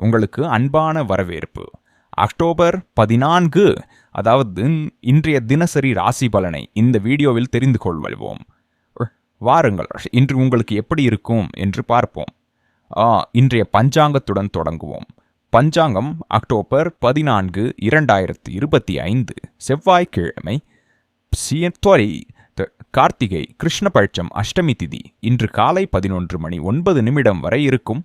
உங்களுக்கு அன்பான வரவேற்பு. அக்டோபர் பதினான்கு அதாவது இன்றைய தினசரி ராசி பலனை இந்த வீடியோவில் தெரிந்து கொள்வோம். வாருங்கள் இன்று உங்களுக்கு எப்படி இருக்கும் என்று பார்ப்போம். ஆ, இன்றைய பஞ்சாங்கத்துடன் தொடங்குவோம். பஞ்சாங்கம் அக்டோபர் பதினான்கு இரண்டாயிரத்தி இருபத்தி ஐந்து செவ்வாய்க்கிழமை சியத்தொரி கார்த்திகை கார்த்திகை கிருஷ்ணபட்சம் அஷ்டமி திதி இன்று காலை பதினொன்று மணி ஒன்பது நிமிடம் வரை இருக்கும்.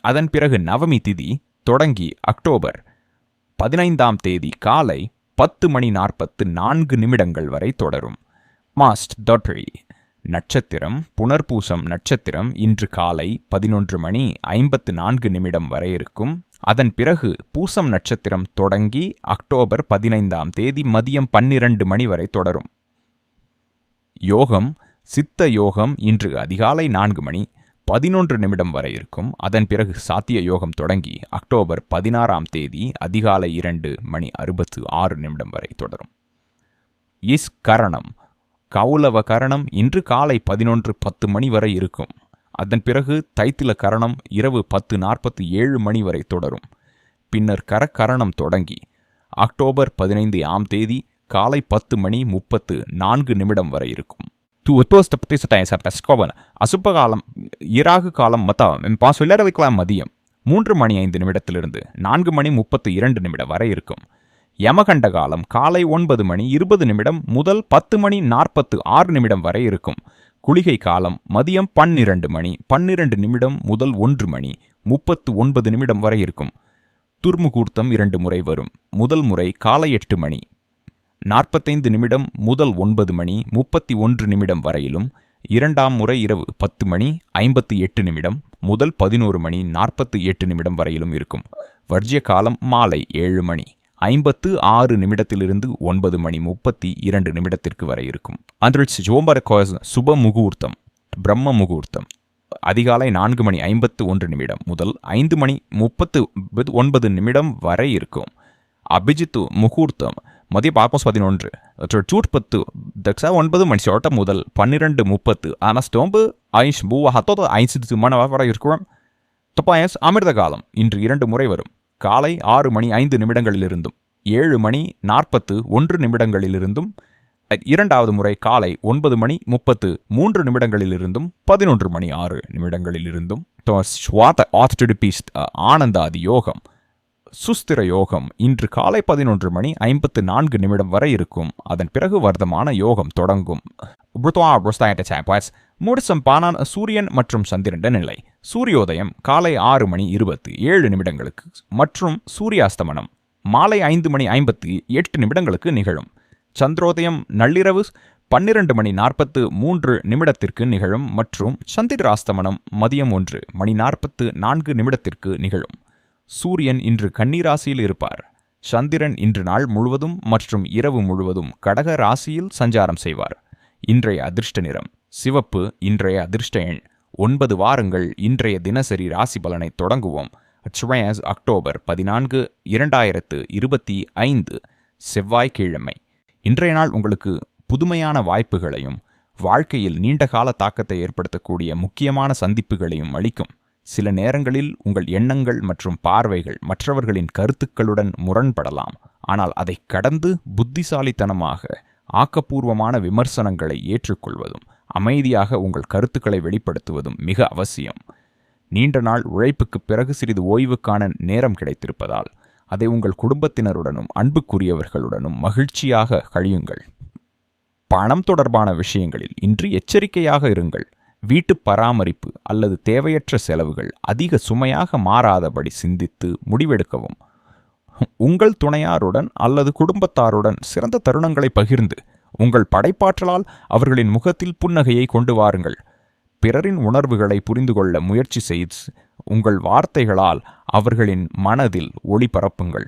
அதன் பிறகு நவமி திதி தொடங்கி அக்டோபர் பதினைந்தாம் தேதி காலை பத்து மணி நாற்பத்து நான்கு நிமிடங்கள் வரை தொடரும். மாஸ்ட் டாட்ரி நட்சத்திரம் புனர்பூசம் நட்சத்திரம் இன்று காலை பதினொன்று மணி ஐம்பத்து நான்கு நிமிடம் வரை இருக்கும். அதன் பிறகு பூசம் நட்சத்திரம் தொடங்கி அக்டோபர் பதினைந்தாம் தேதி மதியம் பன்னிரண்டு மணி வரை தொடரும். யோகம் சித்த யோகம் இன்று அதிகாலை நான்கு மணி பதினொன்று நிமிடம் வரை இருக்கும். அதன் பிறகு சாத்திய யோகம் தொடங்கி அக்டோபர் பதினாறாம் தேதி அதிகாலை இரண்டு மணி அறுபத்து ஆறு நிமிடம் வரை தொடரும். இஸ் கரணம். கௌலவ கரணம் இன்று காலை பதினொன்று பத்து மணி வரை இருக்கும். அதன் பிறகு தைத்தில கரணம் இரவு பத்து நாற்பத்தி ஏழு மணி வரை தொடரும். பின்னர் கரக்கரணம் தொடங்கி அக்டோபர் பதினைந்து ஆம் தேதி காலை பத்து மணி முப்பத்து நான்கு நிமிடம் வரை இருக்கும். Tu toista tisataisa skovan. அசுப்ப காலம் இராகு காலம் மொத்தம் பாஸ் வைக்கலாம் மதியம் மூன்று மணி ஐந்து நிமிடத்திலிருந்து நான்கு மணி முப்பத்து இரண்டு நிமிடம் வரை இருக்கும் யமகண்ட காலம் காலை ஒன்பது மணி இருபது நிமிடம் முதல் பத்து மணி நாற்பத்து ஆறு நிமிடம் வரை இருக்கும் குளிகை காலம் மதியம் பன்னிரண்டு மணி பன்னிரண்டு நிமிடம் முதல் ஒன்று மணி முப்பத்து ஒன்பது நிமிடம் வரை இருக்கும் துர்முகூர்த்தம் இரண்டு முறை வரும் முதல் முறை காலை எட்டு மணி நாற்பத்தைந்து நிமிடம் முதல் ஒன்பது மணி முப்பத்தி ஒன்று நிமிடம் வரையிலும் இரண்டாம் முறை இரவு பத்து மணி ஐம்பத்தி எட்டு நிமிடம் முதல் பதினோரு மணி நாற்பத்தி எட்டு நிமிடம் வரையிலும் இருக்கும். வர்ஜ்ய காலம் மாலை ஏழு மணி ஐம்பத்து ஆறு நிமிடத்திலிருந்து ஒன்பது மணி முப்பத்தி இரண்டு நிமிடத்திற்கு வரை இருக்கும். அன்றில் ஜோம்பர கோஸ் சுப முகூர்த்தம் பிரம்ம முகூர்த்தம். அதிகாலை நான்கு மணி ஐம்பத்து ஒன்று நிமிடம் முதல் ஐந்து மணி முப்பத்து ஒன்பது நிமிடம் வரை இருக்கும். அபிஜித்து முகூர்த்தம் மதிய பாப்போஸ் பதினொன்று. சூட்பத்து தக்ஸா ஒன்பது மணி சோட்ட முதல் பன்னிரெண்டு முப்பத்து ஆனால் ஸ்டோம்பு ஐஷ் பூ ஹத்தோத ஐந்து மணி வரை இருக்கும் தொப்பாயஸ் அமிர்த காலம் இன்று இரண்டு முறை வரும். காலை ஆறு மணி ஐந்து நிமிடங்களிலிருந்தும் ஏழு மணி நாற்பத்து ஒன்று நிமிடங்களிலிருந்தும் இரண்டாவது முறை காலை ஒன்பது மணி முப்பத்து மூன்று நிமிடங்களிலிருந்தும் பதினொன்று மணி ஆறு நிமிடங்களிலிருந்தும் ஆனந்தாதி யோகம் சுஸ்திர யோகம் இன்று காலை பதினொன்று மணி ஐம்பத்து நான்கு நிமிடம் வரை இருக்கும். அதன் பிறகு வர்த்தமான யோகம் தொடங்கும். புருத்வா பானான் சூரியன் மற்றும் சந்திரன் நிலை. சூரியோதயம் காலை ஆறு மணி இருபத்து ஏழு நிமிடங்களுக்கு மற்றும் சூரியாஸ்தமனம் மாலை ஐந்து மணி ஐம்பத்தி எட்டு நிமிடங்களுக்கு நிகழும். சந்திரோதயம் நள்ளிரவு பன்னிரண்டு மணி நாற்பத்து மூன்று நிமிடத்திற்கு நிகழும் மற்றும் சந்திராஸ்தமனம் மதியம் ஒன்று மணி நாற்பத்து நான்கு நிமிடத்திற்கு நிகழும். சூரியன் இன்று கன்னிராசியில் இருப்பார். சந்திரன் இன்று நாள் முழுவதும் மற்றும் இரவு முழுவதும் கடக ராசியில் சஞ்சாரம் செய்வார். இன்றைய அதிர்ஷ்ட நிறம் சிவப்பு இன்றைய அதிர்ஷ்ட எண். ஒன்பது வாரங்கள் இன்றைய தினசரி ராசி பலனை தொடங்குவோம். ட்ரயஸ் அக்டோபர் பதினான்கு இரண்டாயிரத்து இருபத்தி ஐந்து செவ்வாய்க்கிழமை. இன்றைய நாள் உங்களுக்கு புதுமையான வாய்ப்புகளையும் வாழ்க்கையில் நீண்டகால தாக்கத்தை ஏற்படுத்தக்கூடிய முக்கியமான சந்திப்புகளையும் அளிக்கும். சில நேரங்களில் உங்கள் எண்ணங்கள் மற்றும் பார்வைகள் மற்றவர்களின் கருத்துக்களுடன் முரண்படலாம். ஆனால் அதை கடந்து புத்திசாலித்தனமாக ஆக்கப்பூர்வமான விமர்சனங்களை ஏற்றுக்கொள்வதும் அமைதியாக உங்கள் கருத்துக்களை வெளிப்படுத்துவதும் மிக அவசியம். நீண்ட நாள் உழைப்புக்குப் பிறகு சிறிது ஓய்வுக்கான நேரம் கிடைத்திருப்பதால் அதை உங்கள் குடும்பத்தினருடனும் அன்புக்குரியவர்களுடனும் மகிழ்ச்சியாக கழியுங்கள். பணம் தொடர்பான விஷயங்களில் இன்று எச்சரிக்கையாக இருங்கள். வீட்டு பராமரிப்பு அல்லது தேவையற்ற செலவுகள் அதிக சுமையாக மாறாதபடி சிந்தித்து முடிவெடுக்கவும். உங்கள் துணையாருடன் அல்லது குடும்பத்தாருடன் சிறந்த தருணங்களை பகிர்ந்து உங்கள் படைப்பாற்றலால் அவர்களின் முகத்தில் புன்னகையை கொண்டு வாருங்கள். பிறரின் உணர்வுகளை புரிந்து கொள்ள முயற்சி செய்து உங்கள் வார்த்தைகளால் அவர்களின் மனதில் ஒளி பரப்புங்கள்.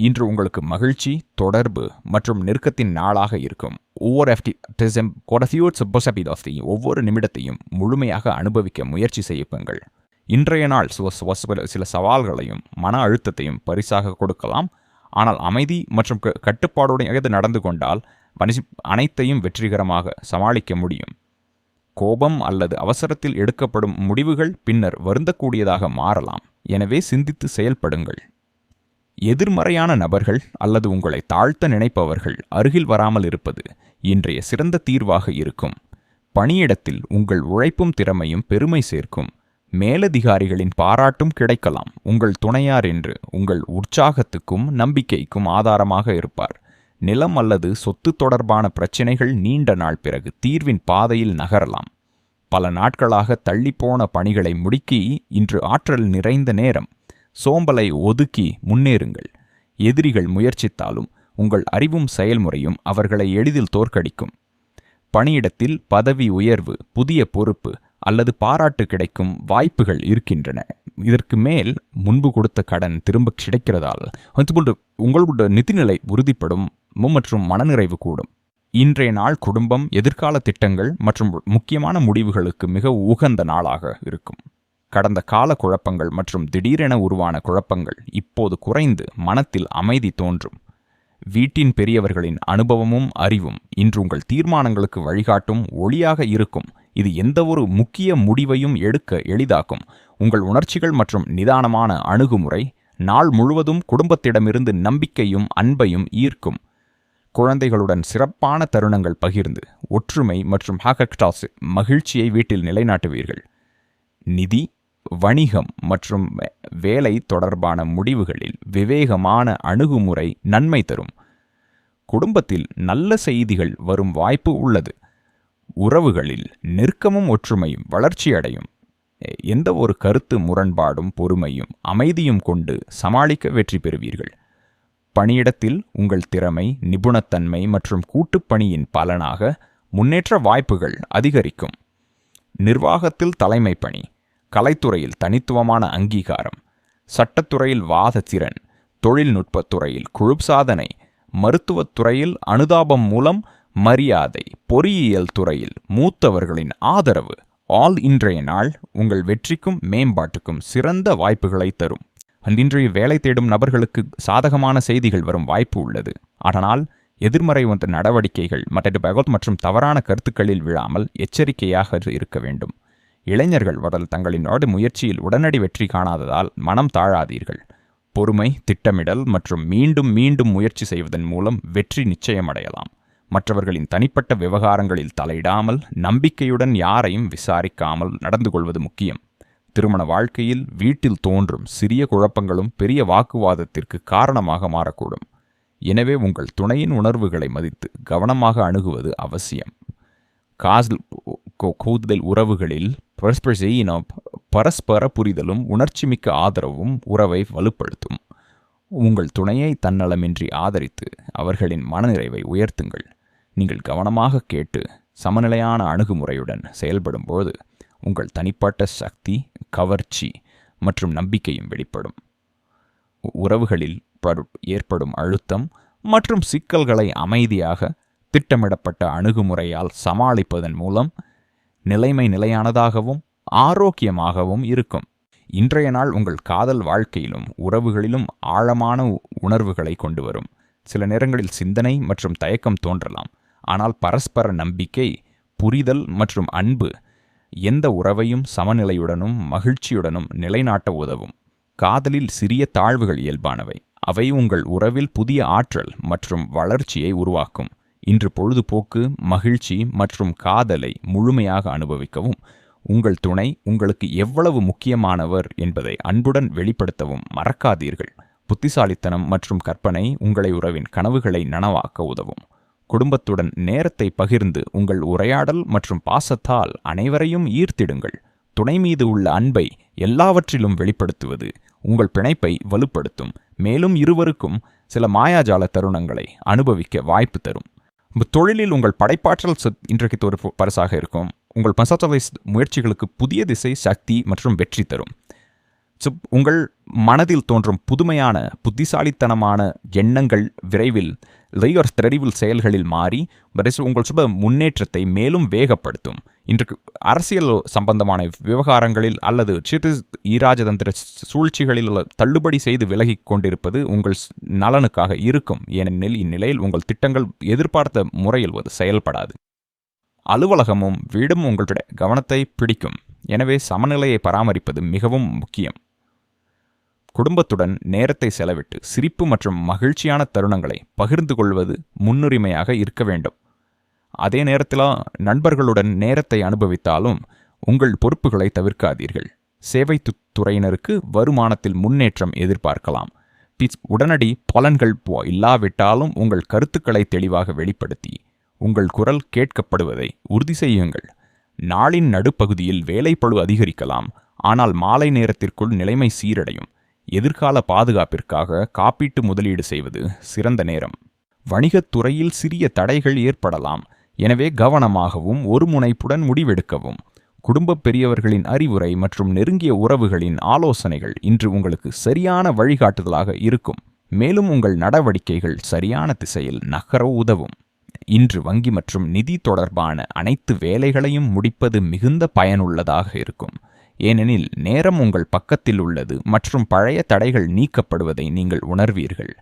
இன்று உங்களுக்கு மகிழ்ச்சி தொடர்பு மற்றும் நெருக்கத்தின் நாளாக இருக்கும். ஒவ்வொரு எஃப்டிசம் ஒவ்வொரு நிமிடத்தையும் முழுமையாக அனுபவிக்க முயற்சி செய்யுங்கள். இன்றைய நாள் சுவ சில சவால்களையும் மன அழுத்தத்தையும் பரிசாக கொடுக்கலாம். ஆனால் அமைதி மற்றும் க- கட்டுப்பாடுடன் நடந்து கொண்டால் மனுஷ அனைத்தையும் வெற்றிகரமாக சமாளிக்க முடியும். கோபம் அல்லது அவசரத்தில் எடுக்கப்படும் முடிவுகள் பின்னர் வருந்தக்கூடியதாக மாறலாம். எனவே சிந்தித்து செயல்படுங்கள். எதிர்மறையான நபர்கள் அல்லது உங்களை தாழ்த்த நினைப்பவர்கள் அருகில் வராமல் இருப்பது இன்றைய சிறந்த தீர்வாக இருக்கும். பணியிடத்தில் உங்கள் உழைப்பும் திறமையும் பெருமை சேர்க்கும். மேலதிகாரிகளின் பாராட்டும் கிடைக்கலாம். உங்கள் துணையார் என்று உங்கள் உற்சாகத்துக்கும் நம்பிக்கைக்கும் ஆதாரமாக இருப்பார். நிலம் அல்லது சொத்து தொடர்பான பிரச்சினைகள் நீண்ட நாள் பிறகு தீர்வின் பாதையில் நகரலாம். பல நாட்களாக தள்ளிப்போன பணிகளை முடுக்கி இன்று ஆற்றல் நிறைந்த நேரம். சோம்பலை ஒதுக்கி முன்னேறுங்கள். எதிரிகள் முயற்சித்தாலும் உங்கள் அறிவும் செயல்முறையும் அவர்களை எளிதில் தோற்கடிக்கும். பணியிடத்தில் பதவி உயர்வு புதிய பொறுப்பு அல்லது பாராட்டு கிடைக்கும் வாய்ப்புகள் இருக்கின்றன. இதற்கு மேல் முன்பு கொடுத்த கடன் திரும்ப கிடைக்கிறதால் உங்களோட நிதிநிலை உறுதிப்படும் மற்றும் மனநிறைவு கூடும். இன்றைய நாள் குடும்பம் எதிர்கால திட்டங்கள் மற்றும் முக்கியமான முடிவுகளுக்கு மிக உகந்த நாளாக இருக்கும். கடந்த கால குழப்பங்கள் மற்றும் திடீரென உருவான குழப்பங்கள் இப்போது குறைந்து மனத்தில் அமைதி தோன்றும். வீட்டின் பெரியவர்களின் அனுபவமும் அறிவும் இன்று உங்கள் தீர்மானங்களுக்கு வழிகாட்டும் ஒளியாக இருக்கும். இது எந்தவொரு முக்கிய முடிவையும் எடுக்க எளிதாக்கும். உங்கள் உணர்ச்சிகள் மற்றும் நிதானமான அணுகுமுறை நாள் முழுவதும் குடும்பத்திடமிருந்து நம்பிக்கையும் அன்பையும் ஈர்க்கும். குழந்தைகளுடன் சிறப்பான தருணங்கள் பகிர்ந்து ஒற்றுமை மற்றும் ஹாகக்டாஸ் மகிழ்ச்சியை வீட்டில் நிலைநாட்டுவீர்கள். நிதி வணிகம் மற்றும் வேலை தொடர்பான முடிவுகளில் விவேகமான அணுகுமுறை நன்மை தரும். குடும்பத்தில் நல்ல செய்திகள் வரும் வாய்ப்பு உள்ளது. உறவுகளில் நெருக்கமும் ஒற்றுமையும் வளர்ச்சியடையும். எந்த ஒரு கருத்து முரண்பாடும் பொறுமையும் அமைதியும் கொண்டு சமாளிக்க வெற்றி பெறுவீர்கள். பணியிடத்தில் உங்கள் திறமை நிபுணத்தன்மை மற்றும் கூட்டுப்பணியின் பலனாக முன்னேற்ற வாய்ப்புகள் அதிகரிக்கும். நிர்வாகத்தில் தலைமை பணி கலைத்துறையில் தனித்துவமான அங்கீகாரம் சட்டத்துறையில் வாதத்திறன் தொழில்நுட்பத்துறையில் குழு சாதனை மருத்துவத்துறையில் அனுதாபம் மூலம் மரியாதை பொறியியல் துறையில் மூத்தவர்களின் ஆதரவு. ஆல் இன்றைய நாள் உங்கள் வெற்றிக்கும் மேம்பாட்டுக்கும் சிறந்த வாய்ப்புகளை தரும். இன்றைய வேலை தேடும் நபர்களுக்கு சாதகமான செய்திகள் வரும் வாய்ப்பு உள்ளது. ஆனால் எதிர்மறை வந்த நடவடிக்கைகள் மற்ற மற்றும் தவறான கருத்துக்களில் விழாமல் எச்சரிக்கையாக இருக்க வேண்டும். இளைஞர்கள் வடல் தங்களின் நாடு முயற்சியில் உடனடி வெற்றி காணாததால் மனம் தாழாதீர்கள் பொறுமை திட்டமிடல் மற்றும் மீண்டும் மீண்டும் முயற்சி செய்வதன் மூலம் வெற்றி நிச்சயமடையலாம் மற்றவர்களின் தனிப்பட்ட விவகாரங்களில் தலையிடாமல் நம்பிக்கையுடன் யாரையும் விசாரிக்காமல் நடந்து கொள்வது முக்கியம் திருமண வாழ்க்கையில் வீட்டில் தோன்றும் சிறிய குழப்பங்களும் பெரிய வாக்குவாதத்திற்கு காரணமாக மாறக்கூடும் எனவே உங்கள் துணையின் உணர்வுகளை மதித்து கவனமாக அணுகுவது அவசியம் காசில் கூதுதல் உறவுகளில் பரஸ்பர புரிதலும் உணர்ச்சிமிக்க ஆதரவும் உறவை வலுப்படுத்தும். உங்கள் துணையை தன்னலமின்றி ஆதரித்து அவர்களின் மனநிறைவை உயர்த்துங்கள். நீங்கள் கவனமாக கேட்டு சமநிலையான அணுகுமுறையுடன் செயல்படும்போது உங்கள் தனிப்பட்ட சக்தி கவர்ச்சி மற்றும் நம்பிக்கையும் வெளிப்படும். உறவுகளில் ஏற்படும் அழுத்தம் மற்றும் சிக்கல்களை அமைதியாக திட்டமிடப்பட்ட அணுகுமுறையால் சமாளிப்பதன் மூலம் நிலைமை நிலையானதாகவும் ஆரோக்கியமாகவும் இருக்கும். இன்றைய நாள் உங்கள் காதல் வாழ்க்கையிலும் உறவுகளிலும் ஆழமான உணர்வுகளை கொண்டு வரும் சில நேரங்களில் சிந்தனை மற்றும் தயக்கம் தோன்றலாம். ஆனால் பரஸ்பர நம்பிக்கை புரிதல் மற்றும் அன்பு எந்த உறவையும் சமநிலையுடனும் மகிழ்ச்சியுடனும் நிலைநாட்ட உதவும். காதலில் சிறிய தாழ்வுகள் இயல்பானவை. அவை உங்கள் உறவில் புதிய ஆற்றல் மற்றும் வளர்ச்சியை உருவாக்கும். இன்று பொழுதுபோக்கு மகிழ்ச்சி மற்றும் காதலை முழுமையாக அனுபவிக்கவும். உங்கள் துணை உங்களுக்கு எவ்வளவு முக்கியமானவர் என்பதை அன்புடன் வெளிப்படுத்தவும் மறக்காதீர்கள். புத்திசாலித்தனம் மற்றும் கற்பனை உங்களை உறவின் கனவுகளை நனவாக்க உதவும். குடும்பத்துடன் நேரத்தை பகிர்ந்து உங்கள் உரையாடல் மற்றும் பாசத்தால் அனைவரையும் ஈர்த்திடுங்கள். துணை மீது உள்ள அன்பை எல்லாவற்றிலும் வெளிப்படுத்துவது உங்கள் பிணைப்பை வலுப்படுத்தும். மேலும் இருவருக்கும் சில மாயாஜால தருணங்களை அனுபவிக்க வாய்ப்பு தரும். தொழிலில் உங்கள் படைப்பாற்றல் இன்றைக்கு ஒரு பரிசாக இருக்கும். உங்கள் மசாத்தலை முயற்சிகளுக்கு புதிய திசை சக்தி மற்றும் வெற்றி தரும். ஸோ உங்கள் மனதில் தோன்றும் புதுமையான புத்திசாலித்தனமான எண்ணங்கள் விரைவில் லையர் திரடிவில் செயல்களில் மாறி உங்கள் சுப முன்னேற்றத்தை மேலும் வேகப்படுத்தும். இன்று அரசியல் சம்பந்தமான விவகாரங்களில் அல்லது சிறு ஈராஜதந்திர சூழ்ச்சிகளில் தள்ளுபடி செய்து விலகி கொண்டிருப்பது உங்கள் நலனுக்காக இருக்கும். ஏனெனில் இந்நிலையில் உங்கள் திட்டங்கள் எதிர்பார்த்த முறையில் செயல்படாது. அலுவலகமும் வீடும் உங்களுடைய கவனத்தை பிடிக்கும். எனவே சமநிலையை பராமரிப்பது மிகவும் முக்கியம். குடும்பத்துடன் நேரத்தை செலவிட்டு சிரிப்பு மற்றும் மகிழ்ச்சியான தருணங்களை பகிர்ந்து கொள்வது முன்னுரிமையாக இருக்க வேண்டும். அதே நேரத்தில் நண்பர்களுடன் நேரத்தை அனுபவித்தாலும் உங்கள் பொறுப்புகளை தவிர்க்காதீர்கள். சேவை துறையினருக்கு வருமானத்தில் முன்னேற்றம் எதிர்பார்க்கலாம். பிச்- உடனடி பலன்கள் போ- இல்லாவிட்டாலும் உங்கள் கருத்துக்களை தெளிவாக வெளிப்படுத்தி உங்கள் குரல் கேட்கப்படுவதை உறுதி செய்யுங்கள். நாளின் நடுப்பகுதியில் வேலைப்பழு அதிகரிக்கலாம். ஆனால் மாலை நேரத்திற்குள் நிலைமை சீரடையும். எதிர்கால பாதுகாப்பிற்காக காப்பீட்டு முதலீடு செய்வது சிறந்த நேரம். வணிகத் துறையில் சிறிய தடைகள் ஏற்படலாம். எனவே கவனமாகவும் ஒருமுனைப்புடன் முடிவெடுக்கவும். குடும்பப் பெரியவர்களின் அறிவுரை மற்றும் நெருங்கிய உறவுகளின் ஆலோசனைகள் இன்று உங்களுக்கு சரியான வழிகாட்டுதலாக இருக்கும். மேலும் உங்கள் நடவடிக்கைகள் சரியான திசையில் நகர உதவும். இன்று வங்கி மற்றும் நிதி தொடர்பான அனைத்து வேலைகளையும் முடிப்பது மிகுந்த பயனுள்ளதாக இருக்கும். ஏனெனில் நேரம் உங்கள் பக்கத்தில் உள்ளது மற்றும் பழைய தடைகள் நீக்கப்படுவதை நீங்கள் உணர்வீர்கள்.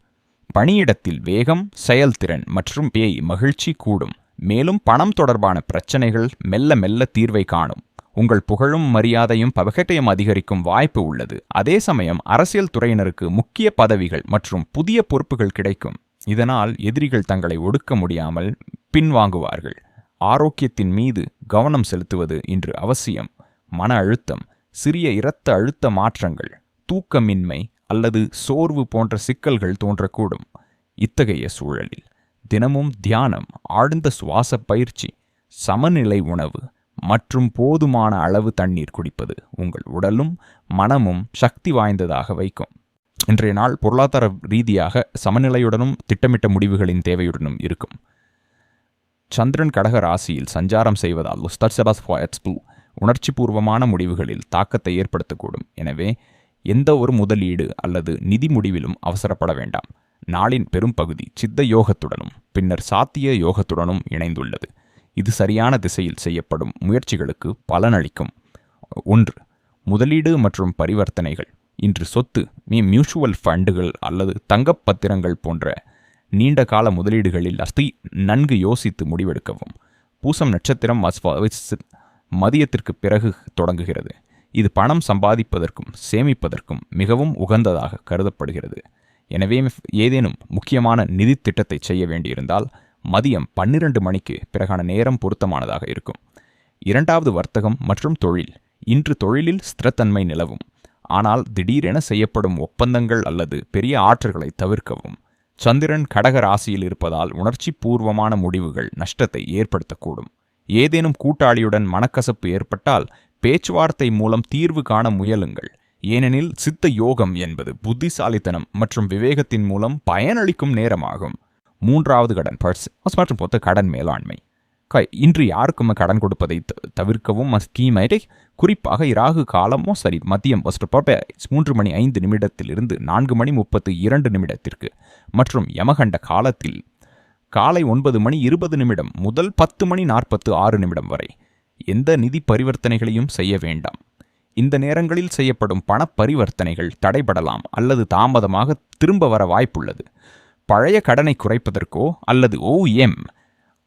பணியிடத்தில் வேகம் செயல்திறன் மற்றும் பேய் மகிழ்ச்சி கூடும். மேலும் பணம் தொடர்பான பிரச்சனைகள் மெல்ல மெல்ல தீர்வை காணும். உங்கள் புகழும் மரியாதையும் பவகட்டையும் அதிகரிக்கும் வாய்ப்பு உள்ளது. அதே சமயம் அரசியல் துறையினருக்கு முக்கிய பதவிகள் மற்றும் புதிய பொறுப்புகள் கிடைக்கும். இதனால் எதிரிகள் தங்களை ஒடுக்க முடியாமல் பின்வாங்குவார்கள். ஆரோக்கியத்தின் மீது கவனம் செலுத்துவது இன்று அவசியம். மன அழுத்தம் சிறிய இரத்த அழுத்த மாற்றங்கள் தூக்கமின்மை அல்லது சோர்வு போன்ற சிக்கல்கள் தோன்றக்கூடும். இத்தகைய சூழலில் தினமும் தியானம் ஆழ்ந்த சுவாச பயிற்சி சமநிலை உணவு மற்றும் போதுமான அளவு தண்ணீர் குடிப்பது உங்கள் உடலும் மனமும் சக்தி வாய்ந்ததாக வைக்கும். இன்றைய நாள் பொருளாதார ரீதியாக சமநிலையுடனும் திட்டமிட்ட முடிவுகளின் தேவையுடனும் இருக்கும். சந்திரன் கடக ராசியில் சஞ்சாரம் செய்வதால் லுஸ்தர்செபாஸ் ஃபாயட்ஸ்பு உணர்ச்சிபூர்வமான முடிவுகளில் தாக்கத்தை ஏற்படுத்தக்கூடும். எனவே எந்த ஒரு முதலீடு அல்லது நிதி முடிவிலும் அவசரப்பட வேண்டாம். நாளின் பெரும் பகுதி சித்த யோகத்துடனும் பின்னர் சாத்திய யோகத்துடனும் இணைந்துள்ளது. இது சரியான திசையில் செய்யப்படும் முயற்சிகளுக்கு பலனளிக்கும். ஒன்று முதலீடு மற்றும் பரிவர்த்தனைகள். இன்று சொத்து மீ மியூச்சுவல் ஃபண்டுகள் அல்லது தங்கப் பத்திரங்கள் போன்ற நீண்ட கால முதலீடுகளில் அஸ்தி நன்கு யோசித்து முடிவெடுக்கவும். பூசம் நட்சத்திரம் மதியத்திற்கு பிறகு தொடங்குகிறது. இது பணம் சம்பாதிப்பதற்கும் சேமிப்பதற்கும் மிகவும் உகந்ததாக கருதப்படுகிறது. எனவே ஏதேனும் முக்கியமான நிதி திட்டத்தை செய்ய வேண்டியிருந்தால் மதியம் பன்னிரண்டு மணிக்கு பிறகான நேரம் பொருத்தமானதாக இருக்கும். இரண்டாவது வர்த்தகம் மற்றும் தொழில். இன்று தொழிலில் ஸ்திரத்தன்மை நிலவும். ஆனால் திடீரென செய்யப்படும் ஒப்பந்தங்கள் அல்லது பெரிய ஆற்றல்களை தவிர்க்கவும். சந்திரன் கடக ராசியில் இருப்பதால் உணர்ச்சி பூர்வமான முடிவுகள் நஷ்டத்தை ஏற்படுத்தக்கூடும். ஏதேனும் கூட்டாளியுடன் மனக்கசப்பு ஏற்பட்டால் பேச்சுவார்த்தை மூலம் தீர்வு காண முயலுங்கள். ஏனெனில் சித்த யோகம் என்பது புத்திசாலித்தனம் மற்றும் விவேகத்தின் மூலம் பயனளிக்கும் நேரமாகும். மூன்றாவது கடன் பர்ஸ் மற்றும் பொத்த கடன் மேலாண்மை. க- இன்று யாருக்கும் கடன் கொடுப்பதை தவிர்க்கவும் ஸ்கீமைட்டை குறிப்பாக இராகு காலமோ சரி மதியம் மூன்று மணி ஐந்து நிமிடத்திலிருந்து நான்கு மணி முப்பத்து இரண்டு நிமிடத்திற்கு மற்றும் யமகண்ட காலத்தில் காலை ஒன்பது மணி இருபது நிமிடம் முதல் பத்து மணி நாற்பத்து ஆறு நிமிடம் வரை எந்த நிதி பரிவர்த்தனைகளையும் செய்ய வேண்டாம். இந்த நேரங்களில் செய்யப்படும் பண பரிவர்த்தனைகள் தடைபடலாம் அல்லது தாமதமாக திரும்ப வர வாய்ப்புள்ளது. பழைய கடனை குறைப்பதற்கோ அல்லது ஓஎம்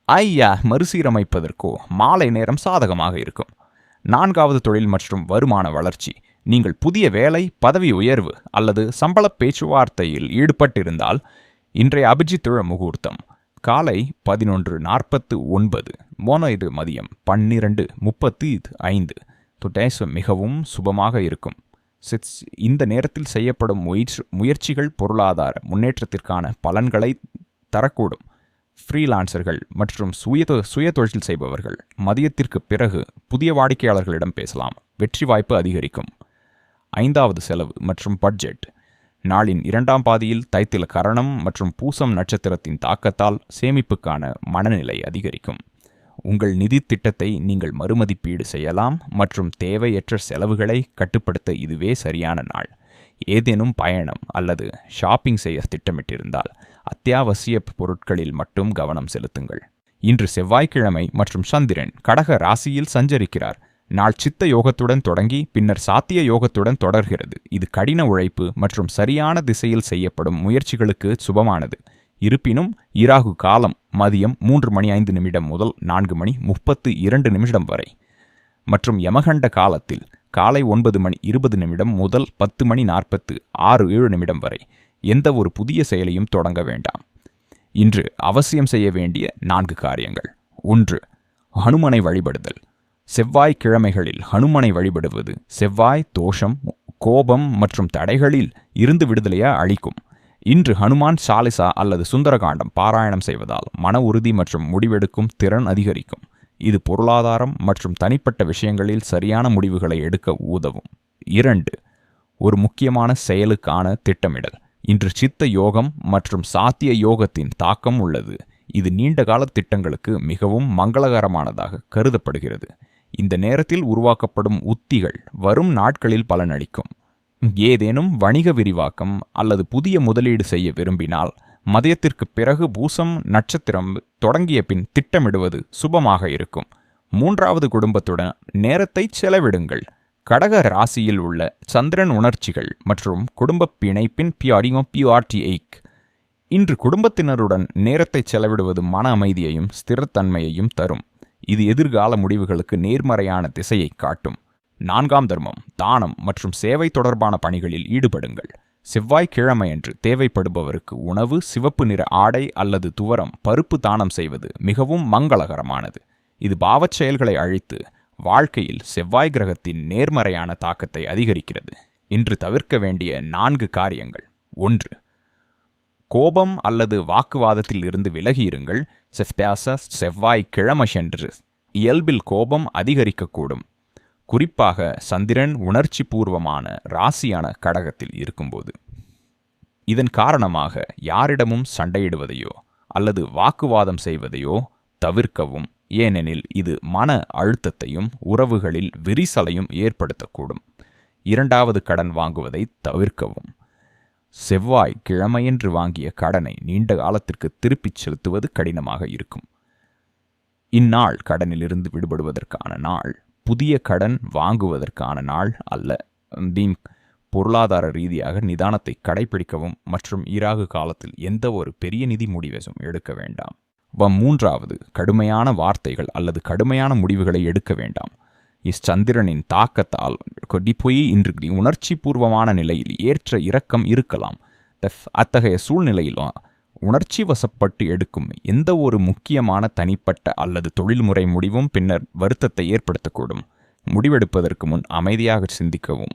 ஐயா மறுசீரமைப்பதற்கோ மாலை நேரம் சாதகமாக இருக்கும். நான்காவது தொழில் மற்றும் வருமான வளர்ச்சி. நீங்கள் புதிய வேலை பதவி உயர்வு அல்லது சம்பள பேச்சுவார்த்தையில் ஈடுபட்டிருந்தால் இன்றைய அபிஜித்துழ முகூர்த்தம் காலை பதினொன்று நாற்பத்து ஒன்பது மோனோ இது மதியம் பன்னிரண்டு முப்பத்தி ஐந்து. துட்டேச மிகவும் சுபமாக இருக்கும். இந்த நேரத்தில் செய்யப்படும் முயற்சி முயற்சிகள் பொருளாதார முன்னேற்றத்திற்கான பலன்களை தரக்கூடும். ஃப்ரீலான்சர்கள் மற்றும் சுய சுய தொழில் செய்பவர்கள் மதியத்திற்கு பிறகு புதிய வாடிக்கையாளர்களிடம் பேசலாம். வெற்றி வாய்ப்பு அதிகரிக்கும். ஐந்தாவது செலவு மற்றும் பட்ஜெட் நாளின் இரண்டாம் பாதியில் தைத்தில கரணம் மற்றும் பூசம் நட்சத்திரத்தின் தாக்கத்தால் சேமிப்புக்கான மனநிலை அதிகரிக்கும். உங்கள் நிதி திட்டத்தை நீங்கள் மறுமதிப்பீடு செய்யலாம் மற்றும் தேவையற்ற செலவுகளை கட்டுப்படுத்த இதுவே சரியான நாள். ஏதேனும் பயணம் அல்லது ஷாப்பிங் செய்ய திட்டமிட்டிருந்தால் அத்தியாவசிய பொருட்களில் மட்டும் கவனம் செலுத்துங்கள். இன்று செவ்வாய்க்கிழமை மற்றும் சந்திரன் கடக ராசியில் சஞ்சரிக்கிறார். நாள் சித்த யோகத்துடன் தொடங்கி பின்னர் சாத்திய யோகத்துடன் தொடர்கிறது. இது கடின உழைப்பு மற்றும் சரியான திசையில் செய்யப்படும் முயற்சிகளுக்கு சுபமானது. இருப்பினும் இராகு காலம் மதியம் மூன்று மணி ஐந்து நிமிடம் முதல் நான்கு மணி முப்பத்து இரண்டு நிமிடம் வரை. மற்றும் யமகண்ட காலத்தில் காலை ஒன்பது மணி இருபது நிமிடம் முதல் பத்து மணி நாற்பத்து ஆறு ஏழு நிமிடம் வரை எந்த ஒரு புதிய செயலையும் தொடங்க வேண்டாம். இன்று அவசியம் செய்ய வேண்டிய நான்கு காரியங்கள். ஒன்று ஹனுமனை வழிபடுதல். செவ்வாய் கிழமைகளில் ஹனுமனை வழிபடுவது செவ்வாய் தோஷம் கோபம் மற்றும் தடைகளில் இருந்து விடுதலையா அளிக்கும். இன்று ஹனுமான் சாலிசா அல்லது சுந்தரகாண்டம் பாராயணம் செய்வதால் மன உறுதி மற்றும் முடிவெடுக்கும் திறன் அதிகரிக்கும். இது பொருளாதாரம் மற்றும் தனிப்பட்ட விஷயங்களில் சரியான முடிவுகளை எடுக்க உதவும். இரண்டு ஒரு முக்கியமான செயலுக்கான திட்டமிடல். இன்று சித்த யோகம் மற்றும் சாத்திய யோகத்தின் தாக்கம் உள்ளது. இது நீண்டகால திட்டங்களுக்கு மிகவும் மங்களகரமானதாக கருதப்படுகிறது. இந்த நேரத்தில் உருவாக்கப்படும் உத்திகள் வரும் நாட்களில் பலனளிக்கும். ஏதேனும் வணிக விரிவாக்கம் அல்லது புதிய முதலீடு செய்ய விரும்பினால் மதியத்திற்கு பிறகு பூசம் நட்சத்திரம் தொடங்கிய பின் திட்டமிடுவது சுபமாக இருக்கும். மூன்றாவது குடும்பத்துடன் நேரத்தை செலவிடுங்கள். கடக ராசியில் உள்ள சந்திரன் உணர்ச்சிகள் மற்றும் குடும்ப பிணைப்பின் பியாடியோ எய்க் இன்று குடும்பத்தினருடன் நேரத்தை செலவிடுவது மன அமைதியையும் ஸ்திரத்தன்மையையும் தரும். இது எதிர்கால முடிவுகளுக்கு நேர்மறையான திசையை காட்டும். நான்காம் தர்மம் தானம் மற்றும் சேவை தொடர்பான பணிகளில் ஈடுபடுங்கள். செவ்வாய்க்கிழமையன்று தேவைப்படுபவருக்கு உணவு சிவப்பு நிற ஆடை அல்லது துவரம் பருப்பு தானம் செய்வது மிகவும் மங்களகரமானது. இது பாவச் செயல்களை அழித்து வாழ்க்கையில் செவ்வாய் கிரகத்தின் நேர்மறையான தாக்கத்தை அதிகரிக்கிறது. இன்று தவிர்க்க வேண்டிய நான்கு காரியங்கள். ஒன்று கோபம் அல்லது வாக்குவாதத்தில் இருந்து விலகியிருங்கள். செவ்பாச செவ்வாய் கிழமஷென்று இயல்பில் கோபம் அதிகரிக்கக்கூடும். குறிப்பாக சந்திரன் உணர்ச்சி பூர்வமான ராசியான கடகத்தில் இருக்கும்போது. இதன் காரணமாக யாரிடமும் சண்டையிடுவதையோ அல்லது வாக்குவாதம் செய்வதையோ தவிர்க்கவும் ஏனெனில் இது மன அழுத்தத்தையும் உறவுகளில் விரிசலையும் ஏற்படுத்தக்கூடும். இரண்டாவது கடன் வாங்குவதை தவிர்க்கவும். செவ்வாய் கிழமையென்று வாங்கிய கடனை நீண்ட காலத்திற்கு திருப்பிச் செலுத்துவது கடினமாக இருக்கும். இந்நாள் கடனிலிருந்து விடுபடுவதற்கான நாள் புதிய கடன் வாங்குவதற்கான நாள் அல்ல. தீம் பொருளாதார ரீதியாக நிதானத்தை கடைபிடிக்கவும் மற்றும் ஈராகு காலத்தில் எந்த ஒரு பெரிய நிதி முடிவையும் எடுக்க வேண்டாம். வ மூன்றாவது கடுமையான வார்த்தைகள் அல்லது கடுமையான முடிவுகளை எடுக்க வேண்டாம். இச்சந்திரனின் தாக்கத்தால் கொடிப்போய் இன்று உணர்ச்சி பூர்வமான நிலையில் ஏற்ற இரக்கம் இருக்கலாம். அத்தகைய சூழ்நிலையிலும் உணர்ச்சி வசப்பட்டு எடுக்கும் எந்த ஒரு முக்கியமான தனிப்பட்ட அல்லது தொழில்முறை முடிவும் பின்னர் வருத்தத்தை ஏற்படுத்தக்கூடும். முடிவெடுப்பதற்கு முன் அமைதியாக சிந்திக்கவும்.